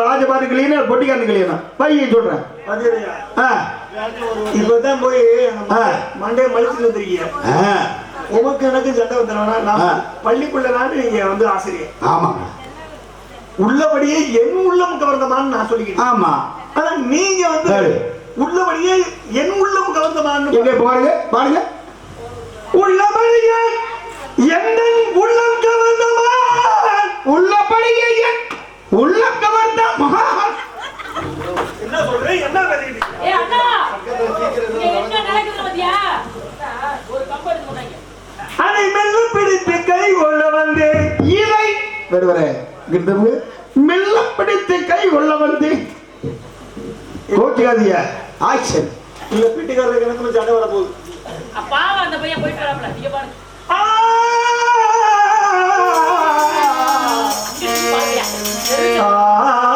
ராஜ பாட்டு கிளியனா பொட்டிக்காரன் கிளியனா பைய சொல்றேன். மதுரையா ஆ. இப்பதான் போய் நம்ம ஆ. மண்டைய மலிச்சு வந்துருக்கீங்க. ஆ, உமக்கு எனக்கு சண்டை வந்துடும்னா நான் ஆ. பள்ளிக்குள்ள நான் நீங்க வந்து ஆசிரியர். ஆமாங்க. உள்ளபடியே என் உள்ளம் கவர்ந்தமான்னு நான் சொல்லிக்கிறேன். ஆமா. ஆனா நீங்க வந்து சரி. உள்ளபடியே என் உள்ளம் கவர்ந்தமான்னு எங்க பாருங்க பாருங்க. உள்ளபடியே உள்ளம் கவர்ந்தமான். உள்ளபடியே என் உள்ள கவர்ந்த மகா. என்ன சொல்றேன் என்ன ஏய் அண்ணா! என்ன நடக்குது பாத்தியா? ஒரு கம்பு எடுத்து போட்டாங்க. அதை மெல்ல பிடித்து கை கொள்ள வந்தேன் இதை வருவரே கிட்டமுங்க மெல்ல பிடித்து கை கொள்ள வந்து. கோச்சிக்காதீங்க ஆக்ஷன் இல்ல வீட்டுக்காரருக்கு எனக்கு சண்டை வர போகுது பாவம் அந்த பையன் போயிட்டு வராப்ல நீங்க பாருங்க. ஆ!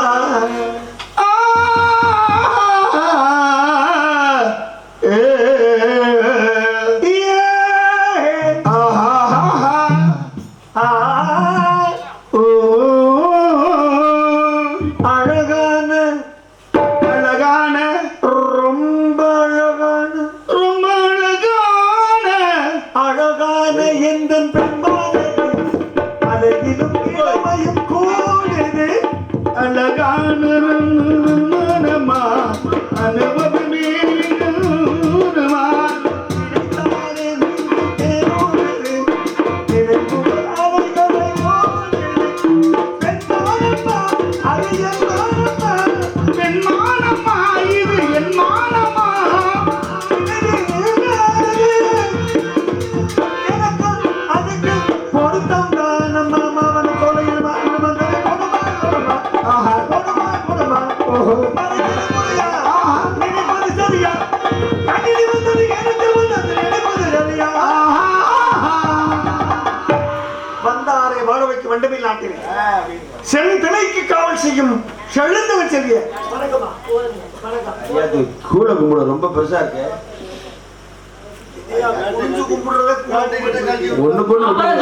வந்தாரை வாழ வைக்க வண்டமில் நாட்டிலே. செந்திலைக்கு காவல் செய்யும் செழுந்தவன் செல்விய. கூல கும்பிட ரொம்ப பெருசா இருக்கு.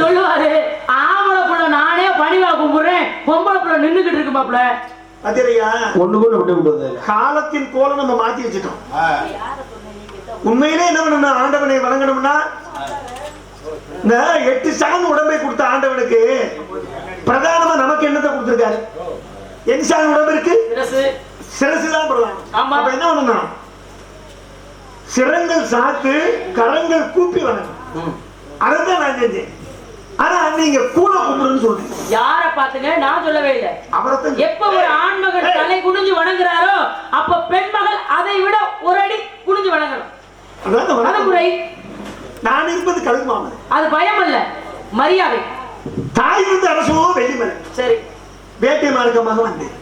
சொல்லுவாரு ஆம்பளை புள்ள நானே பணிவா கும்பிடுறேன் பொம்பளை புள்ள நின்னுகிட்டு இருக்கு மாப்ள அதிரையா? ஒண்ணு விட்டு விடுறது காலத்தின் கோலம் நம்ம மாத்தி வச்சுட்டோம். உண்மையிலே என்ன பண்ணணும் ஆண்டவனை வணங்கணும்னா இந்த எட்டு சாமி உடம்பை கொடுத்த ஆண்டவனுக்கு பிரதானமா நமக்கு என்னத்தை கொடுத்திருக்காரு? என் சாமி உடம்பு இருக்கு? சிரசு. தான் பிரதானம். அப்ப என்ன பண்ணணும் சிரங்கள் சாத்து கரங்கள் கூப்பி வணங்கணும் அதைத்தான் நான் செஞ்சேன். ஆனா நீங்க கூட கும்பிடுன்னு சொல்றீங்க. யார பாத்துங்க நான் சொல்லவே இல்லை. அவரைத்தான் எப்ப ஒரு ஆண்மகன் தலை குனிஞ்சு வணங்குறாரோ அப்ப பெண்மகள் அதை விட ஒரு அடி குனிஞ்சு வணங்கணும். அதாவது அது வணக்கம். முறை நான் இருப்பது கழுகு மாமன் அது பயம் அல்ல மரியாதை. தாய் வந்து அரசோ வெள்ளிமலை சரி. வேட்டை மார்க்கமாக வந்தேன்.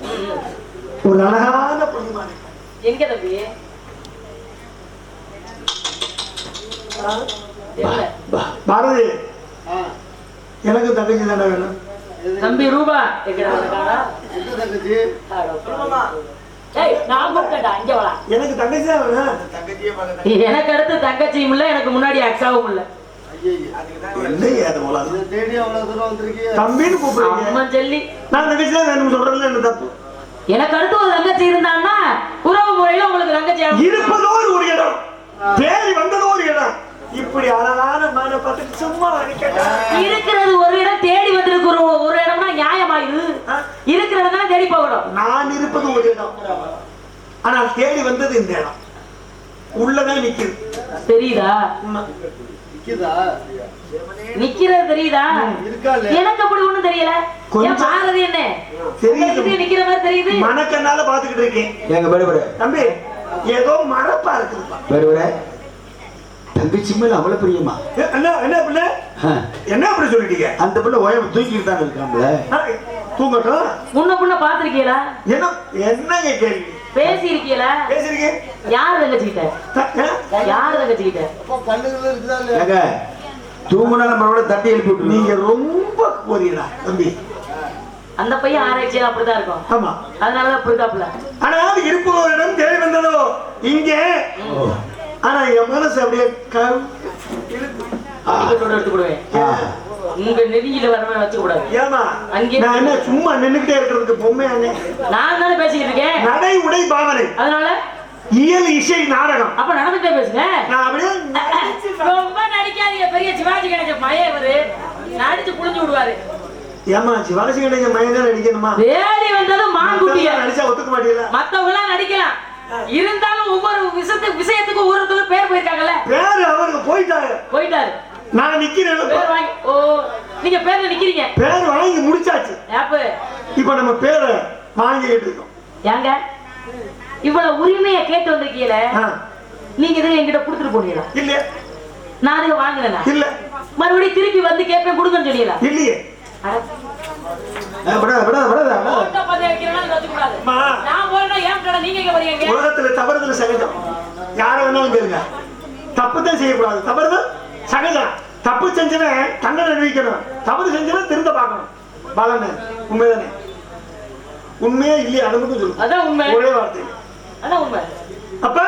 ஒரு அழகான பொன்னிமாலை எங்க தம்பி? பாரதி. எனக்கு தங்கச்சி தானே வேணும்? தம்பி ரூபா. எனக்கு தங்கச்சி வேணும்? எனக்கு அடுத்து தங்கச்சியும் இல்ல எனக்கு முன்னாடி அக்ஸாவும் இல்ல. தம்பின்னு கூப்பிடுறீங்க. நான் தங்கச்சி தான் வேணும்னு சொல்றதுல என்ன தப்பு? எனக்கு அடுத்து ஒரு தங்கச்சி இருந்தான்னா உறவு முறையில உங்களுக்கு தங்கச்சி. இருப்பதோ ஒரு இடம். தேடி வந்ததோ ஒரு இடம். இப்படி அழகான மன பார்த்துட்டு சும்மா இருக்கிறது ஒரு இடம் தேடி வந்திருக்கு ஒரு ஒரு இடம்னா நியாயமா இது? இருக்கிற இடம் தானே தேடி போகணும். நான் இருப்பது ஒரு இடம். ஆனால் தேடி வந்தது இந்த இடம். உள்ளதான் நிக்குது. தெரியுதா. நிக்கிறது தெரியுதா? இருக்கால எனக்கு அப்படி ஒண்ணும் தெரியல. கொஞ்சம் பாரதி என்ன? தெரியுது. நிக்கிற மாதிரி தெரியுது. மனக்கண்ணால பாத்துக்கிட்டு இருக்கேன். எங்க தம்பி ஏதோ மரப்பா இருக்குதுப்பா. பெருவரே தங்கச்சி மேல அவ்வளவு பிரியமா? ஏ, என்ன என்ன பிள்ளை. என்ன அப்படி சொல்லிட்டீங்க? அந்த பிள்ளை ஓயம் தூக்கிட்டு தான் இருக்காம்ல ஆ, தூங்கட்டும். முன்ன புண்ண பாத்திருக்கீங்களா என்ன என்னங்க கேள்வி? பேசி இருக்கீங்களா பேசுறீங்க யார் தங்கச்சிக்கிட்ட? யார் தங்கச்சிக்கிட்ட அப்போ கண்ணுகள் இருக்குதா தூங்குனா நம்மளோட தட்டி எழுப்பி நீங்க ரொம்ப போறீங்களா தம்பி? அந்த பையன் ஆராய்ச்சியில் அப்படிதான் இருக்கும். ஆமா. அதனாலதான் அப்படி இருக்காப்புல ஆனால் இருப்பவரிடம் தேடி வந்ததோ இங்கே. ஆனா என் மனசு அப்படியே. உங்க நெருங்கில வரவன் வச்சுக்க கூடாது ஏமா அங்கே- நான் என்ன சும்மா நின்னுக்கிட்டே இருக்கிறதுக்கு பொம்மை அண்ணே? நான் தானே பேசிக்கிட்டு இருக்கேன். நடை உடை பாவனை. அதனால? இயல் இசை நாடகம். அப்ப நடந்துட்டே பேசுங்க. நான் அப்படியே ரொம்ப நடிக்காதீங்க. பெரிய சிவாஜி கணேச மய இவரு. நடிச்சு புளிஞ்சு விடுவாரு. ஏமா சிவாஜி கணேசன் மயங்க நடிக்கணுமா? தேடி வந்தது மான்குட்டிய மத்தவங்க நடிச்சா ஒத்துக்க மாட்டீங்களா? மத்தவங்க எல்லாம் நடிக்கலாம். இருந்தாலும் ஒவ்வொரு விஷயத்துக்கு விஷயத்துக்கு ஒவ்வொருத்தருக்கு பேர் போயிருக்காங்கல்ல? பேரு அவருக்கு போயிட்டாங்க போயிட்டாரு. நான் நிக்கிறேன் பேர் வாங்கி ஓ நீங்க பேர்ல நிக்கிறீங்க. பேர் வாங்கி முடிச்சாச்சு. இப்ப நம்ம பேரை வாங்கிட்டு இருக்கோம் ஏங்க? இவ்வளவு உரிமையை கேட்டு வந்திருக்கீல நீங்க இதை என்கிட்ட கொடுத்துட்டு போனீங்களா? இல்ல நான் அதுக்கு வாங்கினேனா இல்ல. மறுபடியும் திருப்பி வந்து கேட்பேன் கொடுங்கன்னு சொன்னீங்களா இல்லையே. உலகத்துல தவறுதல் சகஜம். யார வேணாலும் கேளுங்க. தப்பு தான் செய்யக்கூடாது. தவறுதல் சகஜம். தப்பு செஞ்சவன் தண்டனை அனுபவிக்கணும் தவறு செஞ்சவன் திருந்த பார்க்கணும். பாலண்ணே உண்மைதானே? உண்மையே இல்லையா? அது மட்டும் சொல்லு. ஒரே வார்த்தை. அப்ப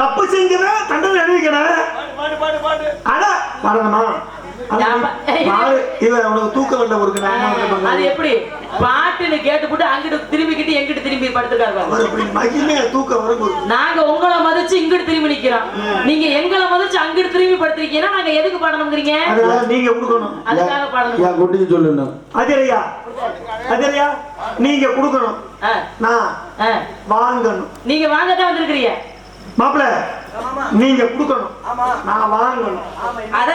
தப்பு செஞ்சவன் தண்டனை அனுபவிக்கணும் அட வரணுமா அது எப்படி? பாட்டுன்னு கேட்டுப்புட்டு அங்கிட்டு திரும்பிக்கிட்டு எங்கிட்டு திரும்பி வரும்போது நாங்க உங்களை மதிச்சு இங்கிட்டு திரும்பி நிக்கிறோம். நீங்க எங்களை மதிச்சு அங்கிட்டு திரும்பி படுத்திருக்கீங்கன்னா நாங்க எதுக்கு பாடணுங்கிறீங்க நீங்க கொடுக்கணும். அதுக்காக பாடணும் குட்டிக்கு சொல்லணும் அதிரையா அதிரையா நீங்க கொடுக்கணும். நான். வாங்கணும். நீங்க வாங்கத்தான் வந்திருக்கிறீங்க. மாப்பிள நீங்க கொடுக்கணும். நான் வாங்கணும். அத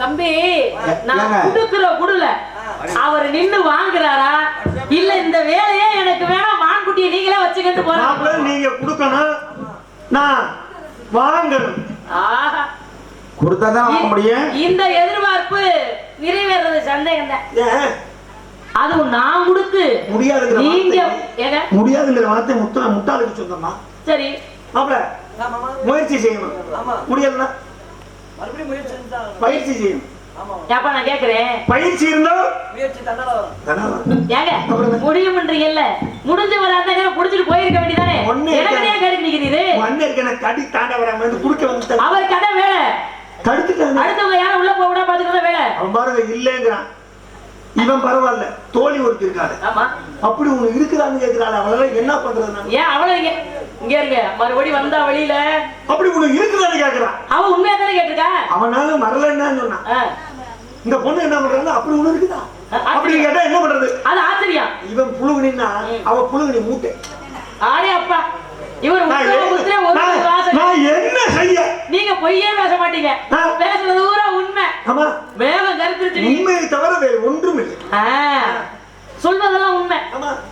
தம்பி நான்? குடுக்குற குடுல. அவர் நின்னு வாங்குறாரா? இல்ல இந்த வேலையே எனக்கு வேணாம். மான்குட்டியை நீங்களே வச்சுக்கிட்டு போறாங்க நீங்க கொடுக்கணும். நான் வாங்கணும். ஆஹா. கொடுத்தா தான் வாங்க முடியும். இந்த எதிர்பார்ப்பு நிறைவேறது சந்தேகம் தான். அதுவும் நான் கொடுத்து. முடியாதுங்கிற நீங்க முடியாதுங்கிற வார்த்தை முத்தா முட்டாளுக்கு சொந்தமா? சரி. மாப்பிள முயற்சி செய்யணும். ஆமா. பயிற்சி செய்யணும் ஆமா ஏப்பா நான் கேக்குறேன். பயிற்சி இருந்தா முயற்சி தனம். ஏங்க முடியும்ன்றீங்கல்ல? முடிஞ்சவரா இருந்தா புடிச்சிட்டு போயிருக்க வேண்டியதானே? எனக்கு கேட்டு நிக்கிறீரு? உன் அண்ணன் இருக்க? எனக்கு கடி தாண்ட வராம வந்து குடுக்க வந்து அவர் கதை வேலை. தடுத்துட்டாங்க அடுத்தவங்க யாரும் உள்ள போக கூட பாத்துக்கிறத வேலை. அவன் பாருங்க இல்லைங்கிறான். இவன் பரவாயில்ல தோழி ஒருத்தி இருக்காரு ஆமா. அப்படி உனக்கு இருக்குதான்னு கேட்கிறாள் அவளால என்ன பண்றது ஏன் அவளை இங்க இருங்க. மறுபடி வந்தா வெளியில. அப்படி உனக்கு இருக்குதான்னு கேட்கிறான் அவ உண்மையா தானே கேட்டிருக்கா? அவனால மறலன்னு சொன்னான் இந்த பொண்ணு என்ன பண்றாங்க அப்படி ஒண்ணு இருக்குதா? அப்படி கேட்டா என்ன பண்றது? அது ஆச்சரியம் இவன் புழுகுனா அவ புழுகுனி மூட்டை. ஆடே அப்பா. இவர் நான் என்ன- செய்ய? நீங்க பொய்யே பேச மாட்டீங்க. பேசுறது பூரா உண்மை ஆமா. வேகம் கருத்துருச்சு. உண்மையை தவிர வேறு ஒன்றும் இல்லை ஆ, சொல்வதெல்லாம் உண்மை.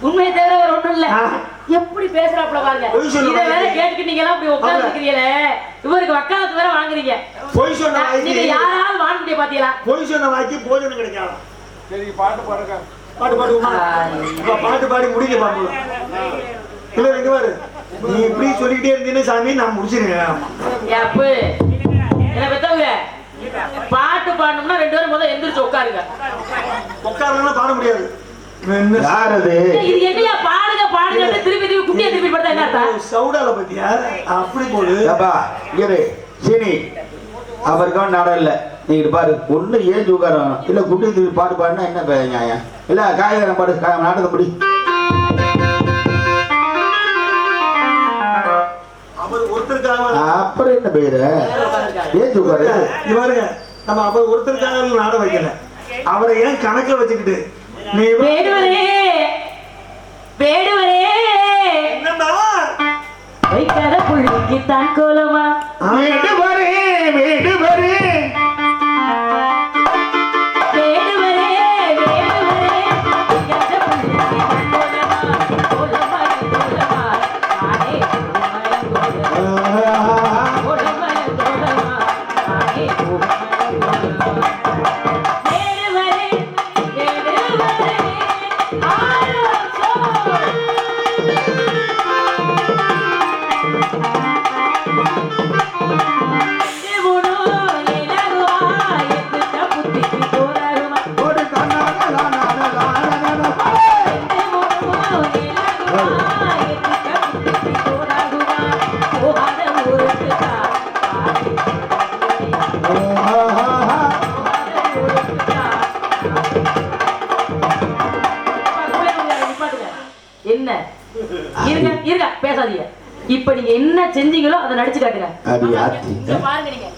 உண்மையை தவிர வேற ஒண்ணும் இல்ல. ஆ. எப்படி பேசுறாப்ல பாருங்க. இதை வேற மாட்டீங்க. கேட்டுக்கிட்டு நீங்க எல்லாம் இப்படி உட்கார்ந்து இருக்கிறீங்களே இவருக்கு வக்காலத்து வேற வாங்குறீங்க. பொய் சொன்ன நீங்க யாராவது வாங்க முடிய பாத்தீங்களா? பொய் சொன்ன வாய்க்கு போஜனம் கிடைக்காது? பாட்டு பாடுவோமா? அப்ப பாட்டு பாடி முடிக்க பாப்போம். இல்ல இங்க பாரு. நீ இப்படி சொல்லிக்கிட்டே இருந்தீங்கன்னா சாமி நான் முடிச்சிருக்கேன் என்ன பெத்தவங்க? பாட்டு பாடணும்னா ரெண்டு பேரும் முதல்ல எந்திரிச்சு உட்காருங்க. உட்காரலாம் பாட முடியாது. என்ன யார் அது இது என்னையா? பாடுங்க பாடுங்க திருப்பி திருப்பி குட்டியா திருப்பி படுத்தா என்ன அர்த்தம்? சவுடால பத்தியா? அப்படி போடு. ஏப்பா இரு. சீனி அவருக்கு நாடம் இல்ல. நீங்க பாரு. ஒண்ணு ஏன் தூக்காரம் இல்ல குட்டி தூக்கி பாடு பாடுனா என்ன நியாயம்? இல்ல காய்கறி பாடு கா- அப்புறம் என்ன பேரு? ஏன் பாருங்க. நம்ம அவர் ஒருத்தருக்காக நாட வைக்கல. அவரை ஏன் கணக்குல வச்சுக்கிட்டு? நீ வேடுவரே! வேடுவரே! என்னம்மா? வைக்காத புள்ளிக்கு தான் கோலமா செஞ்சீங்களோ அதை நடிச்சு காட்டுங்க பாருங்க நீங்க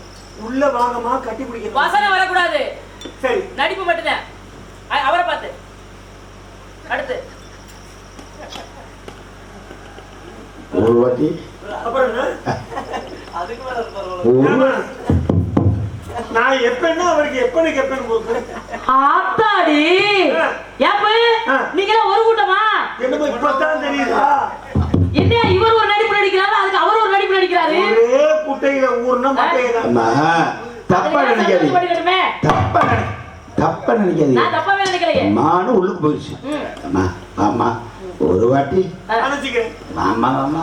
உள்ள வாங்கம்மா கட்டி பிடிக்கணும் வசனம் வரக்கூடாது. சரி. நடிப்பு மட்டும்தான். அவரை பார்த்து. அடுத்து. ஒரு வாட்டி. அப்புறம் என்ன? அதுக்கு மேல இருப்பாரு ஒரு நான் எப்பன்னா அவருக்கு எப்பன்னு எப்பன்னு ஆத்தாடி. ஏப்ப. நீங்க ஒரு கூட்டமா? என்னமோ இப்பதான் தெரியுதா? என்ன இவர் ஒரு நடிப்பு நடிக்கிறாரு அதுக்கு அவர் நடிக்கிறாரு ஒரே குட்டையில ஊர்னா மட்டையில. அம்மா தப்பா அதுக்கு நினைக்காதீங்க. சந்தோஷம் பண்ணிக்கணுமே. தப்பா நினை தப்பா நினைக்காதீங்க. நான் தப்பாவே நினைக்கலையே. மானு உள்ளுக்கு போயிடுச்சு ம். அம்மா ஆமா ஒரு வாட்டி. ஆமா ஆமா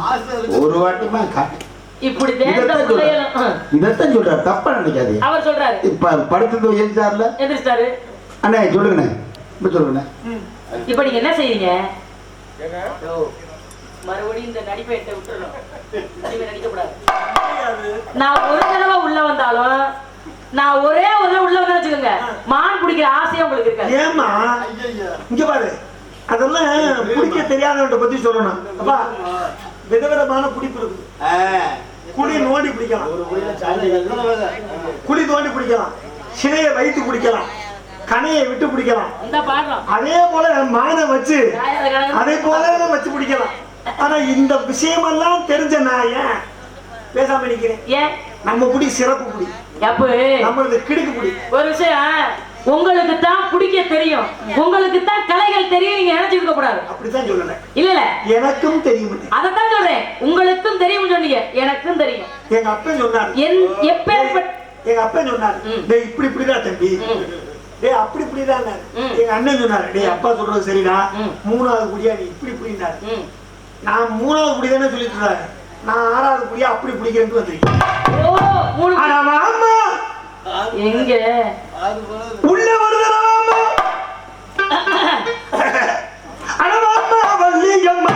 ஒரு வாட்டிமா காட்டு இப்படி இதைத்தான் சொல்றாரு தப்பா நினைக்காதீங்க. அவர் சொல்றாரு. இப்ப படுத்தது எழுந்தார்ல எந்திரிச்சிட்டாரு. அண்ணே சொல்லுங்கண்ணே. இப்ப சொல்லுங்கண்ணே. இப்ப நீங்க என்ன செய்றீங்க? ஓ, மறுபடியும் இந்த நடிப்பை என்கிட்ட விட்டுறணும். இனிமே நடிக்கக்கூடாது நான் ஒரு தடவை உள்ள வந்தாலும் நான் ஒரே ஒரு உள்ள வந்தா வச்சுக்கோங்க மான் பிடிக்கிற ஆசையே உங்களுக்கு இருக்காது. ஏமா இங்க பாரு. அதெல்லாம் குடிக்க தெரியாதவன்ட்ட பத்தி சொல்லணும். அப்பா விதவிதமான குடிப்பு இருக்குது குடி நோண்டி பிடிக்கலாம். குடி தோண்டி பிடிக்கலாம். சினையை வைத்து குடிக்கலாம் கனையை விட்டு பிடிக்கலாம். அதே போல மானை வச்சு அதே போல வச்சு பிடிக்கலாம். ஆனா இந்த விஷயமெல்லாம் தெரிஞ்ச நான் ஏன் பேசாம நிக்கிறேன்? ஏன்? நம்ம குடி சிறப்பு குடி எப்ப? நம்மளது கிடுக்கு குடி ஒரு விஷயம் உங்களுக்கு தான் பிடிக்க தெரியும். உங்களுக்கு தான் கலைகள் தெரியும் நீங்க நினைச்சிருக்க கூடாது. அப்படித்தான் சொல்லல. இல்ல இல்ல எனக்கும் தெரியும். அதத்தான் சொல்றேன். உங்களுக்கும் தெரியும் சொன்னீங்க. எனக்கும் தெரியும். எங்க அப்பன் சொன்னாரு. என் எப்பேற்பட்ட எங்க அப்பன் சொன்னாரு. டேய் இப்படி இப்படிதான் தம்பி. டேய் அப்படி இப்படிதான். எங்க அண்ணன் சொன்னாரு. டேய் அப்பா சொல்றது சரிடா. மூணாவது குடியா நீ இப்படி இப்படின்னாரு. நான் மூணாவது குடி தானே சொல்லிட்டு இருந்தாரு நான் ஆறாவது குடியா அப்படி பிடிக்கிறேன்னு வந்திருக்கேன். எங்க? உள்ள வருதலாமா அட வாம்மா வள்ளியம்மா!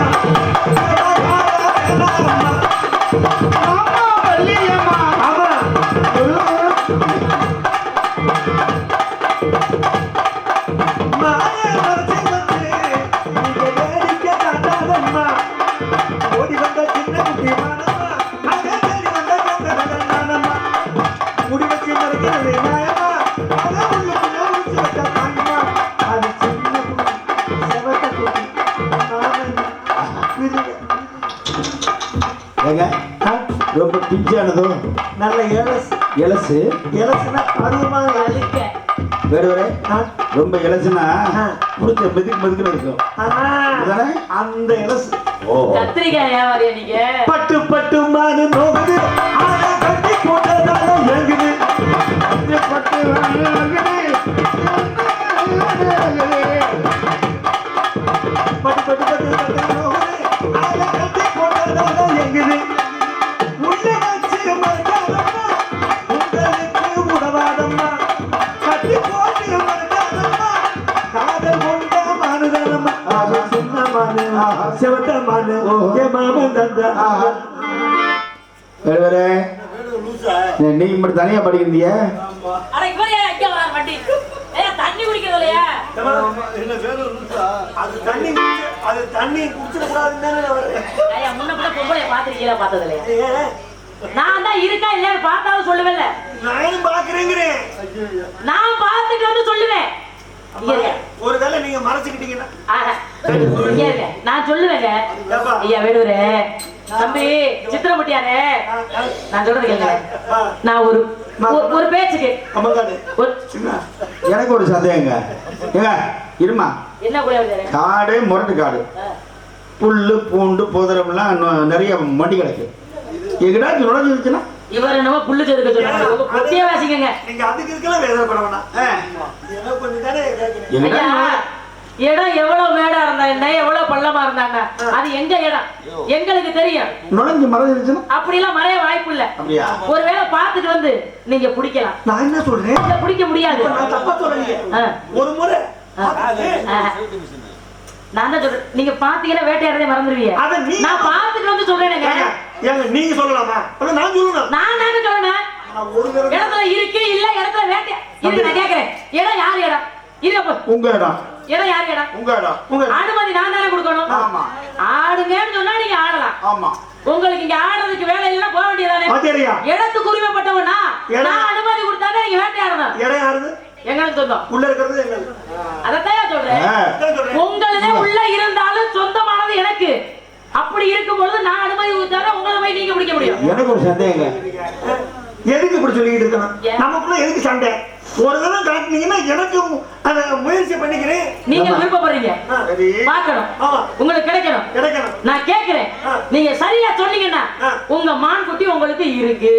இலசு இலசுனா பருவமாக அழுக்க. ரொம்ப இலசுனா. புடிச்ச மெதுக்கு மெதுக்குன்னு இருக்கும். அந்த இலசு ஓ கத்திரிக்காய் வியாபாரியா நீங்க? பட்டு பட்டு மானு நோகுது படிக்கிறீங்க அட இவர் இங்க வரார் வண்டி? ஏ தண்ணி குடிக்கிறது இல்லையா அது தண்ணி குடிச்சு அது தண்ணி குடிச்சிட கூடாதுன்னு தானே. ஐயா முன்ன பின்ன பொம்பளைய பாத்திருக்கீங்களா பார்த்தது இல்லையா? நான் தான் இருக்கா இல்லையா? பார்த்தாலும் சொல்லுவேன்ல நானும் பாக்குறேங்கிறேன் நான் பார்த்துட்டு வந்து சொல்லுவேன். ஒருவேளை நீங்க மறைச்சுக்கிட்டீங்கன்னா. நான் சொல்லுவேங்க. ஏப்பா? ஐயா தம்பி சித்திரமுட்டியாரே நான் சொல்றது கேளுங்க. நான் ஒரு ஒரு- பேச்சுக்கு. எனக்கு ஒரு சந்தேகங்க. ஏங்க இருமா. என்ன கூட முரட்டு காடு. புல்லு பூண்டு புதரம்லாம் நிறைய மண்டி கிடக்கு. எங்கடாச்சும் நுழைஞ்சிருச்சுன்னா இவர் என்னமோ புல்லு செதுக்க வாசிக்கங்க நீங்க அதுக்கு இதுக்கெல்லாம் வேதனைப்பட வேணாம். எனக்கு கொஞ்சம் இடம் எவ்வளவு மேடா இருந்தா என்ன எவ்வளவு பள்ளமா இருந்தாங்க அது எங்க இடம்? எங்களுக்கு தெரியும். நுழைஞ்சு மறைஞ்சிருச்சுன்னா அப்படிலாம் மறைய வாய்ப்பு இல்ல. ஒருவேளை பார்த்துட்டு வந்து நீங்க பிடிக்கலாம் நான் என்ன சொல்றேன்? இல்ல பிடிக்க முடியாது. நான் தப்பா ஆ, ஒரு முறை. நான் தான் சொல்றேன். நீங்க பாத்தீங்கன்னா வேட்டையாடுறதே மறந்துடுவீங்க அத நீ நான் பார்த்துட்டு வந்து ஏங்க நீங்க சொல்லலாமா? நான் சொல்லணும். நான் சொல்றேன் ஒரு தடவை இடத்துல இருக்கு இல்ல இடத்துல வேட்டை இருக்கு நான் கேக்குறேன். இடம் யார் இடம்? இருக்க உங்க இடம். இடம் யார் இடம் உங்க இடம் உங்க அனுமதி நான் தானே கொடுக்கணும்? ஆமா. ஆடுங்கன்னு சொன்னா நீங்க ஆடலாம். ஆமா. உங்களுக்கு இங்க ஆடுறதுக்கு வேலை இல்லைன்னா போக வேண்டியதானே பாத்தியா? இடத்துக்கு உரிமைப்பட்டவனா. நான். அனுமதி கொடுத்தாதான் நீங்க வேட்டையாடணும் இடம் யாருது? எங்களுக்கு சொந்தம். உள்ள இருக்கிறது எங்களுக்கு. அதைத்தான் சொல்றேன். உங்களதே உள்ள இருந்தாலும் சொந்தமானது எனக்கு. அப்படி இருக்கும் பொழுது நான் அனுமதி கொடுத்தாதான் உங்களை போய் நீங்க பிடிக்க முடியும். எனக்கு ஒரு சந்தேகங்க. எதுக்கு இப்படி சொல்லிக்கிட்டு இருக்கணும்? நமக்குள்ள எதுக்கு சண்டை? ஒரு தடவை காட்டினீங்கன்னா எனக்கு அதை முயற்சி பண்ணிக்கிறேன் நீங்க. விருப்பப்படுறீங்க பார்க்கணும் உங்களுக்கு கிடைக்கணும் கிடைக்கணும் நான் கேக்குறேன் ஆ. நீங்க சரியா சொன்னீங்கன்னா. உங்க மான் குட்டி உங்களுக்கு இருக்கு?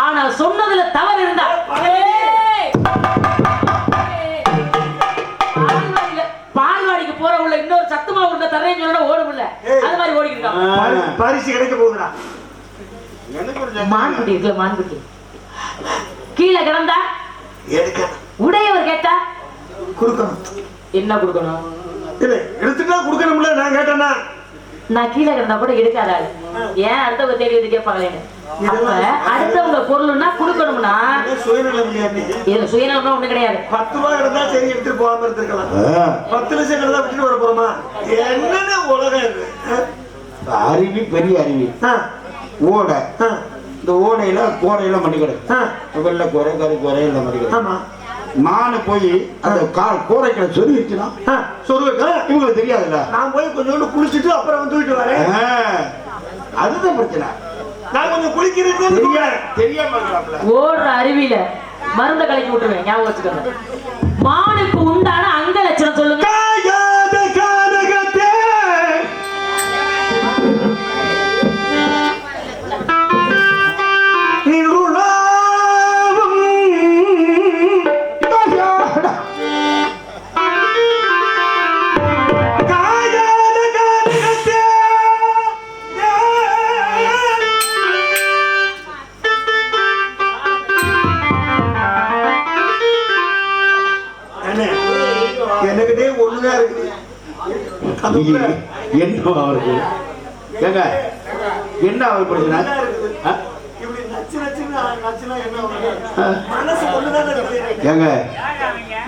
ஆனா சொன்னதுல தவறு இருந்தா பால்வாடிக்கு போற உள்ள இன்னொரு சத்துமா உருண்டை தரேன்னு சொன்னா ஓடுமில்ல. அது மாதிரி ஓடிக்கிட்டு இருக்கான். ஆ. பரி- பரிசு கிடைக்க போகுதுடா எனக்கு ஒரு மான் சந்தேகம் குட்டி இருக்குல்ல மான் குட்டி கீழே கிடந்தா? எடுக்கணும் உடையவர் கேட்டா? கொடுக்கணும். என்ன கொடுக்கணும்? எடுத்துட்டா கொடுக்கணும்ல நான் கேட்டேன்னா? நான் கீழே கிடந்தா கூட எடுக்காத ஆளு. ஏன் அடுத்தவங்க தேடி வந்து கேட்பாங்களேன்னு. அப்ப அடுத்தவங்க பொருள்னா கொடுக்கணும்னா? இது சுயநலம் ஒண்ணு கிடையாது. பத்து ரூபாய் கிடந்தா சரி எடுத்துட்டு போகாம இருந்திருக்கலாம். பத்து லட்சம் விட்டுட்டு வர போறோமா? என்னன்னு உலகம்? அருவி பெரிய அருவி ஆ, ஓடை. ஆ, இந்த மண்டி கிடக்கு. ஆ, வெள்ளை கோரை கறி கோரை எல்லாம் ஆமா. மானு போய் அந்த கால் கோரைக்கிற சொல்லிருச்சுன்னா ஆ, சொல்லுங்க இவங்களுக்கு தெரியாதுல்ல? நான் போய் கொஞ்சோண்டு குளிச்சுட்டு அப்புறம் வந்து தூக்கிட்டு வரேன். அதுதான் பிரச்சனை. நான் கொஞ்சம் குளிக்கிறேன்னு தெரியா தெரியாம ஓடுற அருவியில மருந்த கலக்கி விட்டுருவேன். ஞாபகம் வச்சுக்கோங்க. மானுக்கு உண்டான அங்க லட்சணம் சொல்லுங்க.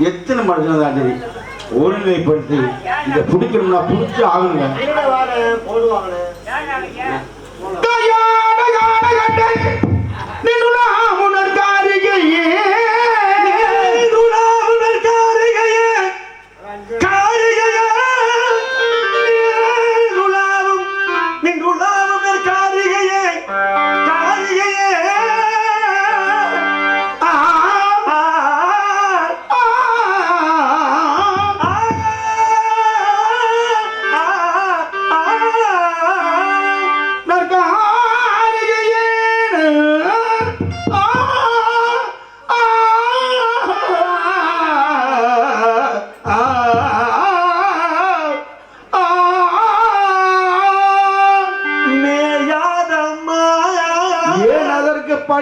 எத்தனை மனுஷன் தான் சரி ஒருநிலைப்படுத்தி இதை பிடிக்கணும்னா பிடிச்சி ஆகணுங்க. என்னடா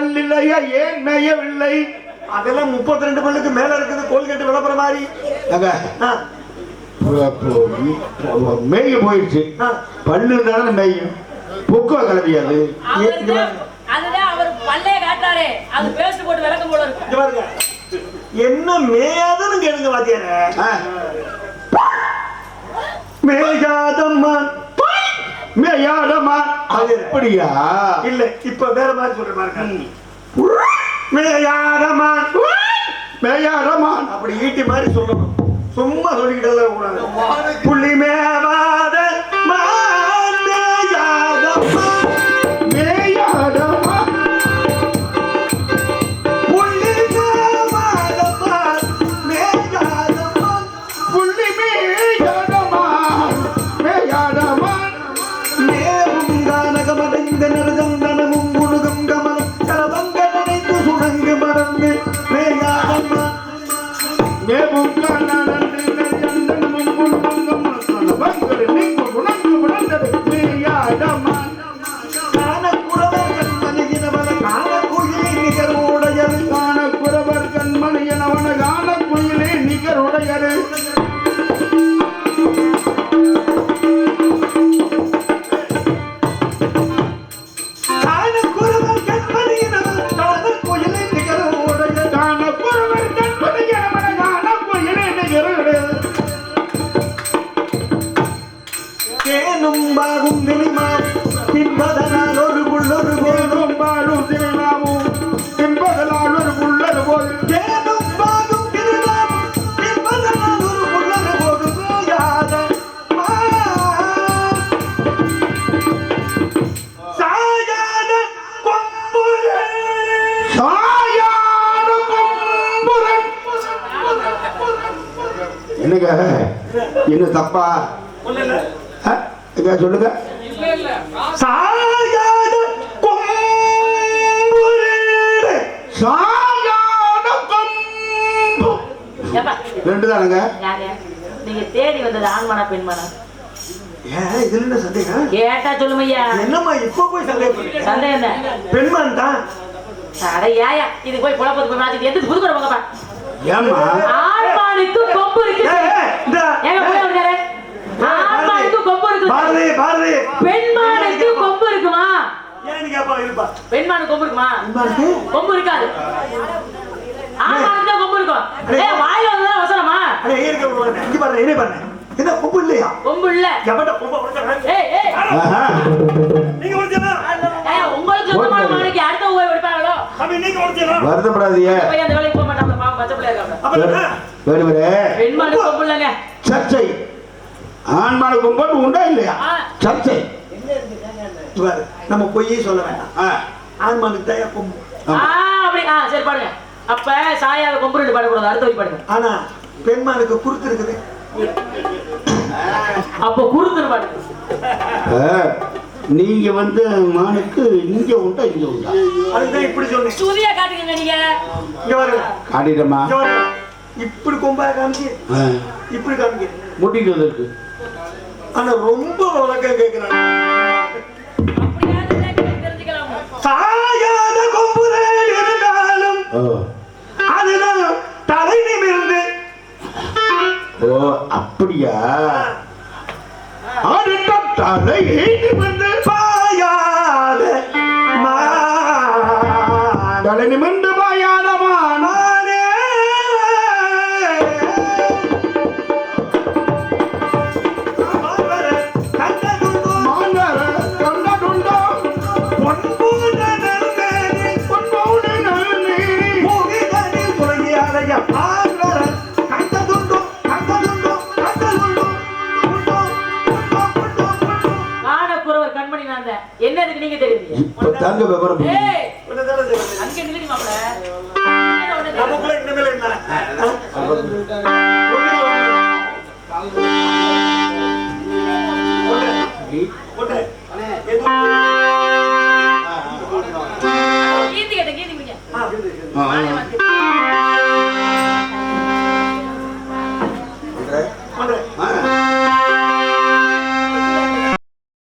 பல்லில்லையா ஏன் மேயவில்லை? அதெல்லாம் முப்பத்தி ரெண்டு பல்லுக்கு மேல இருக்குது கோல்கேட் விளம்பர மாதிரி. மேய போயிடுச்சு. பல்லு இருந்தாலும் மேயும். பொக்குவ கிளம்பி அது. அவருக்கு அதுதான் அவர் பல்லே காட்டாரே அது பேஸ்ட் போட்டு விளக்கம் போல இருக்கு. இங்க பாருங்க. என்ன மேயாதுன்னு கேளுங்க வாத்தியார. ஆ, மேயாதம்மா மேயாதமா அது அப்படியா? இல்ல இப்ப வேற மாதிரி சொல்ற பாருங்க. மேயாதம்மா மேயாதமான் அப்படி ஈட்டி மாதிரி சொல்லணும். சும்மா சொல்லிக்கிட்டே கூடாது புள்ளி மேவாத என்னங்க? என்ன தப்பா? சொல்லுங்க. சாயாத கொம்பு. ரெண்டு தானுங்க யாரு? நீங்க தேடி வந்தது ஆண்மனா பெண்மனா? சந்தேகம்? கேட்டா சொல்லுமையா? என்னம்மா இப்ப போய் சந்தேகப்படுறீங்க சந்தேகம் என்ன? பெண்மான் தான். அட ஏயா இது போய் குழப்பத்துக்கு போய் மாத்திட்டு எதுக்கு புதுக்குற போங்கப்பா ஏம்மா? ஆண்மானுக்கு கொம்பு இருக்கு. கொம்பு பாரதி பாரதி. பெண்மானுக்கு கொம்பு இருக்குமா? கொம்பு இருக்குமா? பெண்மானுக்கு கொம்பு இருக்காது. ஆண்மானுக்கு தான் கொம்பு இருக்கும். ஏய் வாயில வந்ததா அவசரமா அட ஏன் இருக்க விடுவாங்க இங்க பாருங்க என்ன பாருங்க என்ன கொம்பு இல்லையா? கொம்பு இல்ல. எவன்டா கொம்பை? ஏய் ஏய். நீங்க உடைச்சா ஏய், உங்களுக்கு சொந்தமான மானுக்கு அடுத்த போய் எடுப்பாங்களோ அப்ப நீங்க உடைச்சா வருத்தப்படாதீங்க. போய் அந்த வேலைக்கு வேணுமரே பெண்மானுக்கு கொம்பு இல்லைங்க சர்ச்சை. ஆண்மான கும்பல் உண்டா இல்லையா. சர்ச்சை. நம்ம பொய்யே சொல்ல வேண்டாம். ஆண்மானுக்கு தயா கொம்பு ஆ அப்படி ஆ சரி பாடுங்க அப்ப சாயாத கொம்பு ரெண்டு பாடக்கூடாது அடுத்த வரி பாடுங்க. ஆனா பெண்மானுக்கு குறுத்து இருக்குது. அப்போ பாடுங்க ஆ. நீங்க வந்து மானுக்கு இங்க உண்டா இங்க உண்டா? அதுதான் இப்படி சொன்னேன். சுதியா காட்டுங்க நீங்க. இங்க இங்க பாருங்க இப்படி கொம்பா காமிச்சு இப்படி காமிக்க முட்டிட்டு வந்திருக்கு. ஆனா ரொம்ப கேட்டு தெரிஞ்சுக்கலாம்? சாயாத கொம்புலே இருந்தாலும் ஓ. அதுதான் தலை நிமிர்ந்து. ஓ அப்படியா? அடுத்த தலை வந்து